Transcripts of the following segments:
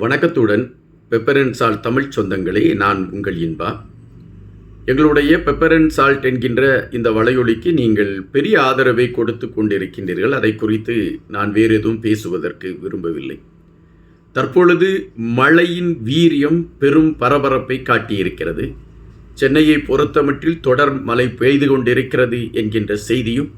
வணக்கத்துடன் பெப்பரன் சால்ட் தமிழ் சொந்தங்களே நான் உங்கள் இன்பா. எங்களுடைய பெப்பரன் சால்ட் என்கின்ற இந்த வலையொலிக்கு நீங்கள் பெரிய ஆதரவை கொடுத்து கொண்டிருக்கின்றீர்கள். அதை குறித்து நான் வேறு எதுவும் பேசுவதற்கு விரும்பவில்லை. தற்பொழுது மழையின் வீரியம் பெரும் பரபரப்பை காட்டியிருக்கிறது. சென்னையை பொறுத்தமட்டில் தொடர் மழை பெய்து கொண்டிருக்கிறது என்கின்ற செய்தியும்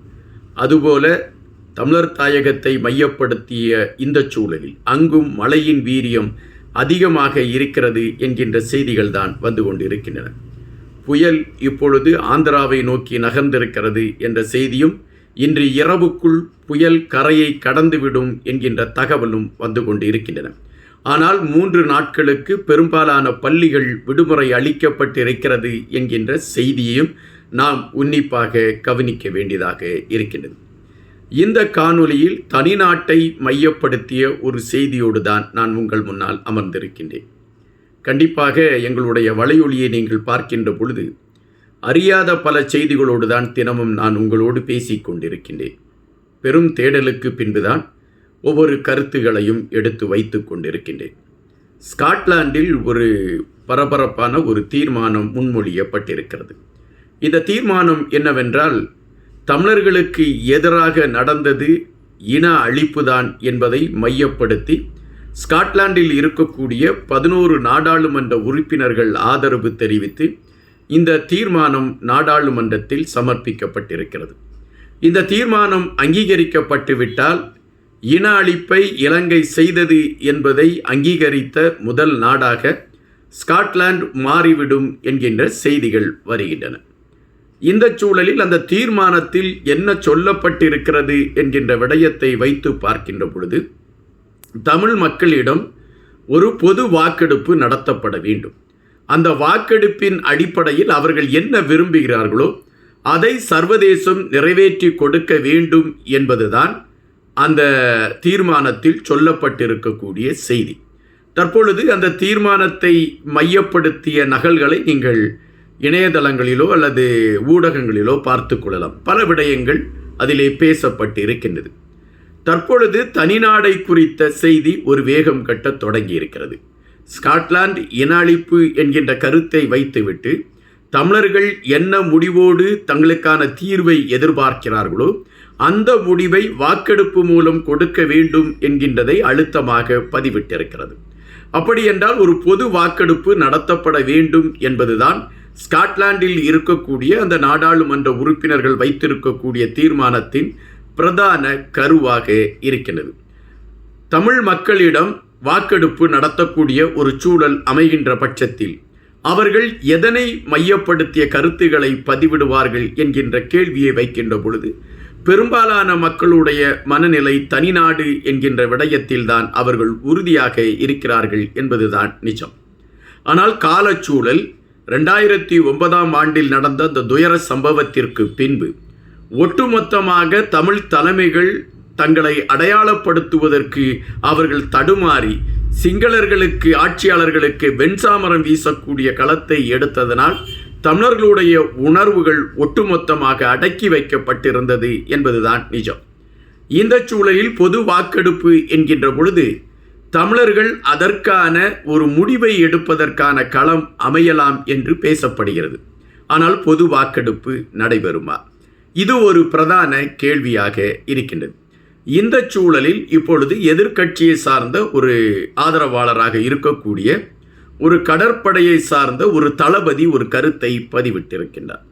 அதுபோல தமிழர் தாயகத்தை மையப்படுத்திய இந்த சூழலில் அங்கும் மழையின் வீரியம் அதிகமாக இருக்கிறது என்கின்ற செய்திகள் தான் வந்து கொண்டிருக்கின்றன. புயல் இப்பொழுது ஆந்திராவை நோக்கி நகர்ந்திருக்கிறது என்ற செய்தியும் இன்று இரவுக்குள் புயல் கரையை கடந்துவிடும் என்கின்ற தகவலும் வந்து கொண்டிருக்கின்றன. ஆனால் மூன்று நாட்களுக்கு பெரும்பாலான பள்ளிகள் விடுமுறை அளிக்கப்பட்டிருக்கிறது என்கின்ற செய்தியையும் நாம் உன்னிப்பாக கவனிக்க வேண்டியதாக இருக்கின்றது. இந்த காணொலியில் தனிநாட்டை மையப்படுத்திய ஒரு செய்தியோடு தான் நான் உங்கள் முன்னால் அமர்ந்திருக்கின்றேன். கண்டிப்பாக எங்களுடைய வலையொலியை நீங்கள் பார்க்கின்ற பொழுது அறியாத பல செய்திகளோடு தான் தினமும் நான் உங்களோடு பேசிக் கொண்டிருக்கின்றேன். பெரும் தேடலுக்கு பின்புதான் ஒவ்வொரு கருத்துகளையும் எடுத்து வைத்து கொண்டிருக்கின்றேன். ஸ்காட்லாண்டில் ஒரு பரபரப்பான ஒரு தீர்மானம் முன்மொழியப்பட்டிருக்கிறது. இந்த தீர்மானம் என்னவென்றால் தமிழர்களுக்கு எதிராக நடந்தது இன அழிப்புதான் என்பதை மையப்படுத்தி ஸ்காட்லாண்டில் இருக்கக்கூடிய பதினோரு நாடாளுமன்ற உறுப்பினர்கள் ஆதரவு தெரிவித்து இந்த தீர்மானம் நாடாளுமன்றத்தில் சமர்ப்பிக்கப்பட்டிருக்கிறது. இந்த தீர்மானம் அங்கீகரிக்கப்பட்டுவிட்டால் இன அழிப்பை இலங்கை செய்தது என்பதை அங்கீகரித்த முதல் நாடாக ஸ்காட்லாந்து மாறிவிடும் என்கின்ற செய்திகள் வருகின்றன. இந்த சூழலில் அந்த தீர்மானத்தில் என்ன சொல்லப்பட்டிருக்கிறது என்கின்ற விடயத்தை வைத்து பார்க்கின்ற பொழுது தமிழ் மக்களிடம் ஒரு பொது வாக்கெடுப்பு நடத்தப்பட வேண்டும். அந்த வாக்கெடுப்பின் அடிப்படையில் அவர்கள் என்ன விரும்புகிறார்களோ அதை சர்வதேசம் நிறைவேற்றி கொடுக்க வேண்டும் என்பதுதான் அந்த தீர்மானத்தில் சொல்லப்பட்டிருக்கக்கூடிய செய்தி. தற்பொழுது அந்த தீர்மானத்தை மையப்படுத்திய நகல்களை நீங்கள் இணையதளங்களிலோ அல்லது ஊடகங்களிலோ பார்த்து கொள்ளலாம். பல விடயங்கள் அதிலே பேசப்பட்டு இருக்கின்றது தற்பொழுது தனிநாடை குறித்த செய்தி ஒரு வேகம் கட்ட தொடங்கி இருக்கிறது ஸ்காட்லாந்து இன அழிப்பு என்கின்ற கருத்தை வைத்துவிட்டு தமிழர்கள் என்ன முடிவோடு தங்களுக்கான தீர்வை எதிர்பார்க்கிறார்களோ அந்த முடிவை வாக்கெடுப்பு மூலம் கொடுக்க வேண்டும் என்கின்றதை அழுத்தமாக பதிவிட்டிருக்கிறது. அப்படி என்றால் ஒரு பொது வாக்கெடுப்பு நடத்தப்பட வேண்டும் என்பதுதான் ஸ்காட்லாண்டில் இருக்கக்கூடிய அந்த நாடாளுமன்ற உறுப்பினர்கள் வைத்திருக்கக்கூடிய தீர்மானத்தின் பிரதான கருவாக இருக்கிறது தமிழ் மக்களிடம் வாக்கெடுப்பு நடத்தக்கூடிய ஒரு சூழல் அமைகின்ற பட்சத்தில் அவர்கள் எதனை மையப்படுத்திய கருத்துக்களை பதிவிடுவார்கள் என்கின்ற கேள்வியை வைக்கின்ற பொழுது பெரும்பாலான மக்களுடைய மனநிலை தனிநாடு என்கின்ற விடயத்தில்தான் அவர்கள் உறுதியாக இருக்கிறார்கள் என்பதுதான் நிஜம். ஆனால் காலச்சூழல் ரெண்டாயிரத்தி ஒன்பதாம் ஆண்டில் நடந்த அந்த துயர சம்பவத்திற்கு பின்பு ஒட்டுமொத்தமாக தமிழ் தலைமைகள் தங்களை அடையாளப்படுத்துவதற்கு அவர்கள் தடுமாறி சிங்களர்களுக்கு ஆட்சியாளர்களுக்கு வெண்சாமரம் வீசக்கூடிய களத்தை எடுத்ததனால் தமிழர்களுடைய உணர்வுகள் ஒட்டுமொத்தமாக அடக்கி வைக்கப்பட்டிருந்தது என்பதுதான் நிஜம். இந்த சூழலில் பொது வாக்கெடுப்பு என்கின்ற பொழுது தமிழர்கள் அதற்கான ஒரு முடிவை எடுப்பதற்கான களம் அமையலாம் என்று பேசப்படுகிறது. ஆனால் பொது வாக்கெடுப்பு நடைபெறுமா? இது ஒரு பிரதான கேள்வியாக இருக்கின்றது. இந்த சூழலில் இப்பொழுது எதிர்க்கட்சியை சார்ந்த ஒரு ஆதரவாளராக இருக்கக்கூடிய ஒரு கடற்படையை சார்ந்த ஒரு தளபதி ஒரு கருத்தை பதிவிட்டிருக்கின்றார்.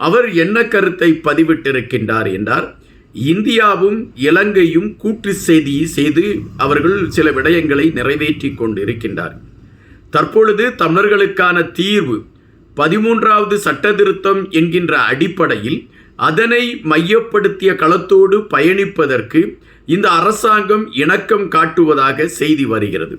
அவர் என்ன கருத்தை பதிவிட்டிருக்கின்றார் என்றார். இந்தியாவும் இலங்கையும் கூட்டு செய்தி செய்து அவர்கள் சில விடயங்களை நிறைவேற்றி கொண்டு இருக்கின்றார் தற்பொழுது தமிழர்களுக்கான தீர்வு பதிமூன்றாவது சட்ட திருத்தம் என்கின்ற அடிப்படையில் அதனை மையப்படுத்திய களத்தோடு பயணிப்பதற்கு இந்த அரசாங்கம் இணக்கம் காட்டுவதாக செய்தி வருகிறது.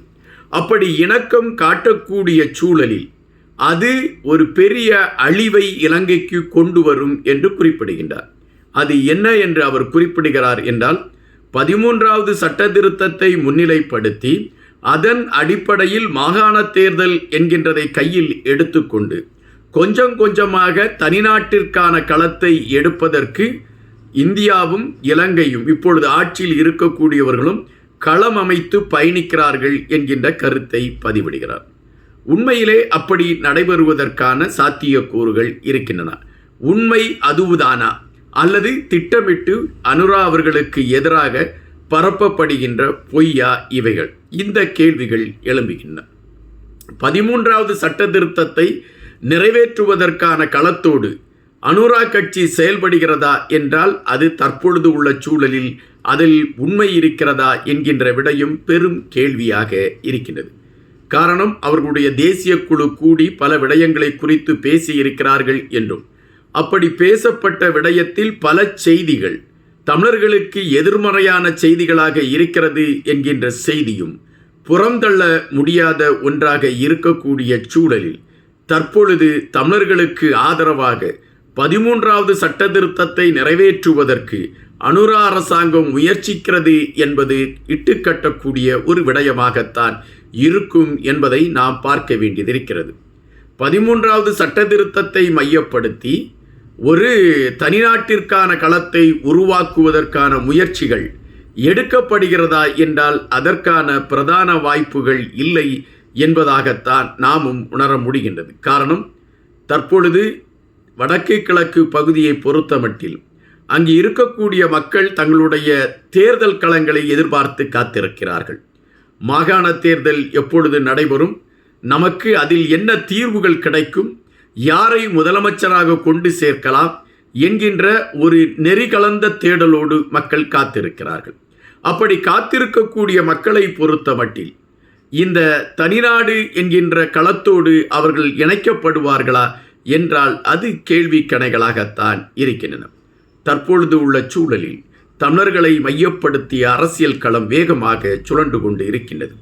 அப்படி இணக்கம் காட்டக்கூடிய சூழலில் அது ஒரு பெரிய அழிவை இலங்கைக்கு கொண்டு வரும் என்று குறிப்பிடுகின்றார். அது என்ன என்று அவர் குறிப்பிடுகிறார் என்றால் பதிமூன்றாவது சட்ட திருத்தத்தை முன்னிலைப்படுத்தி அதன் அடிப்படையில் மாகாண தேர்தல் என்கின்றதை கையில் எடுத்துக்கொண்டு கொஞ்சம் கொஞ்சமாக தனிநாட்டிற்கான களத்தை எடுப்பதற்கு இந்தியாவும் இலங்கையும் இப்பொழுது ஆட்சியில் இருக்கக்கூடியவர்களும் களம் அமைத்து பயணிக்கிறார்கள் என்கின்ற கருத்தை பதிவிடுகிறார். உண்மையிலே அப்படி நடைபெறுவதற்கான சாத்தியக்கூறுகள் இருக்கின்றன. உண்மை அதுவுதானா? அல்லது திட்டமிட்டு அனுரா அவர்களுக்கு எதிராக பரப்பப்படுகின்ற பொய்யா இவைகள்? இந்த கேள்விகள் எழும்புகின்றன. பதிமூன்றாவது சட்ட திருத்தத்தை நிறைவேற்றுவதற்கான களத்தோடு அனுரா கட்சி செயல்படுகிறதா என்றால் அது தற்பொழுது உள்ள சூழலில் அதில் உண்மை இருக்கிறதா என்கின்ற விடையும் பெரும் கேள்வியாக இருக்கின்றது. காரணம் அவர்களுடைய தேசிய குழு கூடி பல விடயங்களை குறித்து பேசியிருக்கிறார்கள் என்றும் அப்படி பேசப்பட்ட விடயத்தில் பல செய்திகள் தமிழர்களுக்கு எதிர்மறையான செய்திகளாக இருக்கிறது என்கின்ற செய்தியும் புறந்தள்ள முடியாத ஒன்றாக இருக்கக்கூடிய சூழலில் தற்பொழுது தமிழர்களுக்கு ஆதரவாக பதிமூன்றாவது சட்ட திருத்தத்தை நிறைவேற்றுவதற்கு அனுரா அரசாங்கம் முயற்சிக்கிறது என்பது இட்டுக்கட்டக்கூடிய ஒரு விடயமாகத்தான் இருக்கும் என்பதை நாம் பார்க்க வேண்டியதிருக்கிறது. பதிமூன்றாவது சட்ட திருத்தத்தை மையப்படுத்தி ஒரு தனிநாட்டிற்கான களத்தை உருவாக்குவதற்கான முயற்சிகள் எடுக்கப்படுகிறதா என்றால் அதற்கான பிரதான வாய்ப்புகள் இல்லை என்பதாகத்தான் நாமும் உணர முடிகின்றது. காரணம் தற்பொழுது வடக்கு கிழக்கு பகுதியை பொறுத்தமட்டில் அங்கு இருக்கக்கூடிய மக்கள் தங்களுடைய தேர்தல் களங்களை எதிர்பார்த்து காத்திருக்கிறார்கள். மாகாண தேர்தல் எப்பொழுது நடைபெறும்? நமக்கு அதில் என்ன தீர்வுகள் கிடைக்கும்? யாரை முதலமைச்சராக கொண்டு சேர்க்கலாம்? என்கின்ற ஒரு நெறி கலந்த தேடலோடு மக்கள் காத்திருக்கிறார்கள். அப்படி காத்திருக்கக்கூடிய மக்களை பொறுத்த மட்டில் இந்த தனிநாடு என்கின்ற களத்தோடு அவர்கள் இணைக்கப்படுவார்களா? என்றால் அது கேள்வி கணைகளாகத்தான் இருக்கின்றன. தற்பொழுது உள்ள சூழலில் தமிழர்களை மையப்படுத்திய அரசியல் களம் வேகமாக சுழண்டு கொண்டு இருக்கின்றது.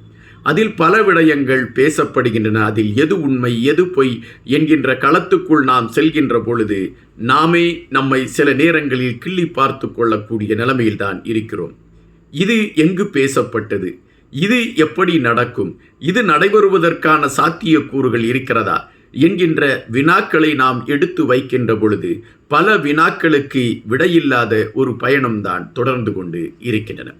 அதில் பல விடயங்கள் பேசப்படுகின்றன. அதில் எது உண்மை எது பொய் என்கின்ற களத்துக்குள் நாம் செல்கின்ற பொழுது நாமே நம்மை சில நேரங்களில் கிள்ளி பார்த்து கொள்ளக்கூடிய நிலைமையில்தான் இருக்கிறோம். இது எங்கு பேசப்பட்டது? இது எப்படி நடக்கும்? இது நடைபெறுவதற்கான சாத்தியக்கூறுகள் இருக்கிறதா? என்கின்ற வினாக்களை நாம் எடுத்து வைக்கின்ற பொழுது பல வினாக்களுக்கு விடையில்லாத ஒரு பயணம்தான் தொடர்ந்து கொண்டு இருக்கின்றன.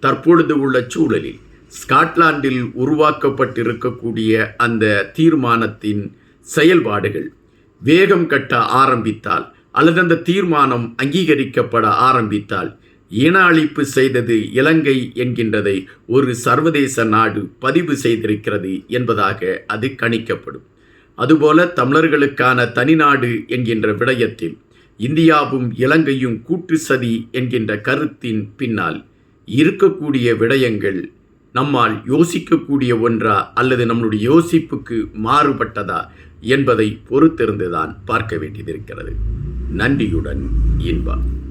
தற்பொழுது உள்ள சூழலில் ஸ்காட்லாந்தில் உருவாக்கப்பட்டிருக்கக்கூடிய அந்த தீர்மானத்தின் செயல்பாடுகள் வேகம் கட்ட ஆரம்பித்தால் அல்லது அந்த தீர்மானம் அங்கீகரிக்கப்பட ஆரம்பித்தால் இன அழிப்பு செய்தது இலங்கை என்கின்றதை ஒரு சர்வதேச நாடு பதிவு செய்திருக்கிறது என்பதாக அது கணிக்கப்படும். அதுபோல தமிழர்களுக்கான தனிநாடு என்கின்ற விடயத்தில் இந்தியாவும் இலங்கையும் கூட்டு சதி என்கின்ற கருத்தின் பின்னால் இருக்கக்கூடிய விடயங்கள் நம்மால் யோசிக்கக்கூடிய ஒன்றா அல்லது நம்மளுடைய யோசிப்புக்கு மாறுபட்டதா என்பதை பொறுத்திருந்துதான் பார்க்க வேண்டியது இருக்கிறது. நன்றியுடன் இன்பம்.